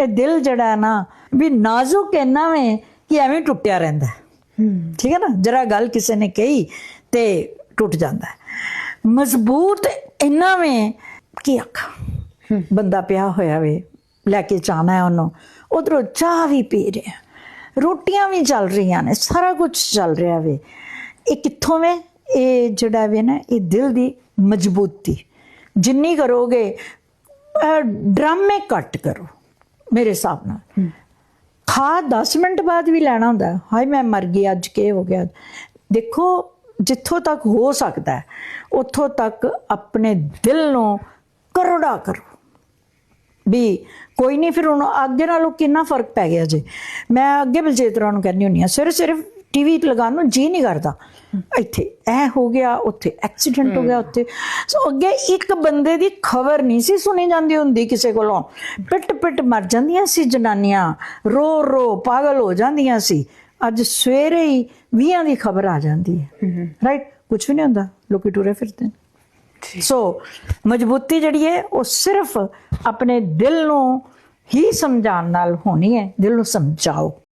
ਇਹ ਦਿਲ ਜਿਹੜਾ ਹੈ ਨਾ ਵੀ ਨਾਜ਼ੁਕ ਇੰਨਾ ਵੇ ਕਿ ਐਵੇਂ ਟੁੱਟਿਆ ਰਹਿੰਦਾ ਠੀਕ ਹੈ ਨਾ? ਜਰਾ ਗੱਲ ਕਿਸੇ ਨੇ ਕਹੀ ਤੇ ਟੁੱਟ ਜਾਂਦਾ ਮਜ਼ਬੂਤ ਇੰਨਾ ਵੇ ਕੀ ਆਖਾਂ? ਬੰਦਾ ਪਿਆ ਹੋਇਆ ਵੇ ਲੈ ਕੇ ਜਾਣਾ ਹੈ ਉਹਨੂੰ। ਉਧਰੋਂ ਚਾਹ ਵੀ ਪੀ ਰਿਹਾ ਰੋਟੀਆਂ ਵੀ ਚੱਲ ਰਹੀਆਂ ਨੇ ਸਾਰਾ ਕੁਝ ਚੱਲ ਰਿਹਾ ਵੇ। ਇਹ ਕਿੱਥੋਂ ਵੇ? ਇਹ ਜਿਹੜਾ ਵੇ ਨਾ ਇਹ ਦਿਲ ਦੀ ਮਜ਼ਬੂਤੀ। ਜਿੰਨੀ ਕਰੋਗੇ ਡਰਾਮੇ ਘੱਟ ਕਰੋ। ਮੇਰੇ ਹਿਸਾਬ ਨਾਲ। ਖਾ 10 ਮਿੰਟ ਬਾਅਦ ਵੀ ਲੈਣਾ ਹੁੰਦਾ। ਹਾਏ, ਮੈਂ ਮਰ ਗਈ, ਅੱਜ ਕੀ ਹੋ ਗਿਆ? ਦੇਖੋ, ਜਿੱਥੋਂ ਤੱਕ ਹੋ ਸਕਦਾ ਉੱਥੋਂ ਤੱਕ ਆਪਣੇ ਦਿਲ ਨੂੰ ਕਰੋੜਾ ਕਰੋ। ਵੀ ਕੋਈ ਨਹੀਂ, ਫਿਰ ਹੁਣ ਅੱਗੇ ਨਾਲੋਂ ਕਿੰਨਾ ਫ਼ਰਕ ਪੈ ਗਿਆ ਜੀ? ਮੈਂ ਅੱਗੇ ਬਲਜੀਤ ਨੂੰ ਕਹਿੰਦੀ ਹੁੰਨੀ ਆ ਸਿਰ ਸਿਰਫ ਟੀਵੀ ਲਗਾਉਣ ਨੂੰ ਜੀ ਨਹੀਂ ਕਰਦਾ। ਇੱਥੇ ਇਹ ਹੋ ਗਿਆ ਉੱਥੇ ਐਕਸੀਡੈਂਟ ਹੋ ਗਿਆ ਉੱਥੇ। ਸੋ ਅੱਗੇ ਇੱਕ ਬੰਦੇ ਦੀ ਖਬਰ ਨਹੀਂ ਸੀ ਸੁਣੀ ਜਾਂਦੀ ਹੁੰਦੀ ਕਿਸੇ ਕੋਲੋਂ। ਪਿੱਟ ਪਿੱਟ ਮਰ ਜਾਂਦੀਆਂ ਸੀ ਜਨਾਨੀਆਂ। ਰੋ ਰੋ ਪਾਗਲ ਹੋ ਜਾਂਦੀਆਂ ਸੀ। ਅੱਜ ਸਵੇਰੇ ਹੀ 20 ਦੀ ਖਬਰ ਆ ਜਾਂਦੀ ਹੈ। ਰਾਈਟ ਕੁਝ ਵੀ ਨਹੀਂ ਹੁੰਦਾ। ਲੋਕੀ ਟੁਰੇ ਫਿਰਦੇ ਨੇ। ਸੋ ਮਜ਼ਬੂਤੀ ਜਿਹੜੀ ਹੈ ਉਹ ਸਿਰਫ ਆਪਣੇ ਦਿਲ ਨੂੰ ਹੀ ਸਮਝਾਉਣ ਨਾਲ ਹੋਣੀ ਹੈ। ਦਿਲ ਨੂੰ ਸਮਝਾਓ।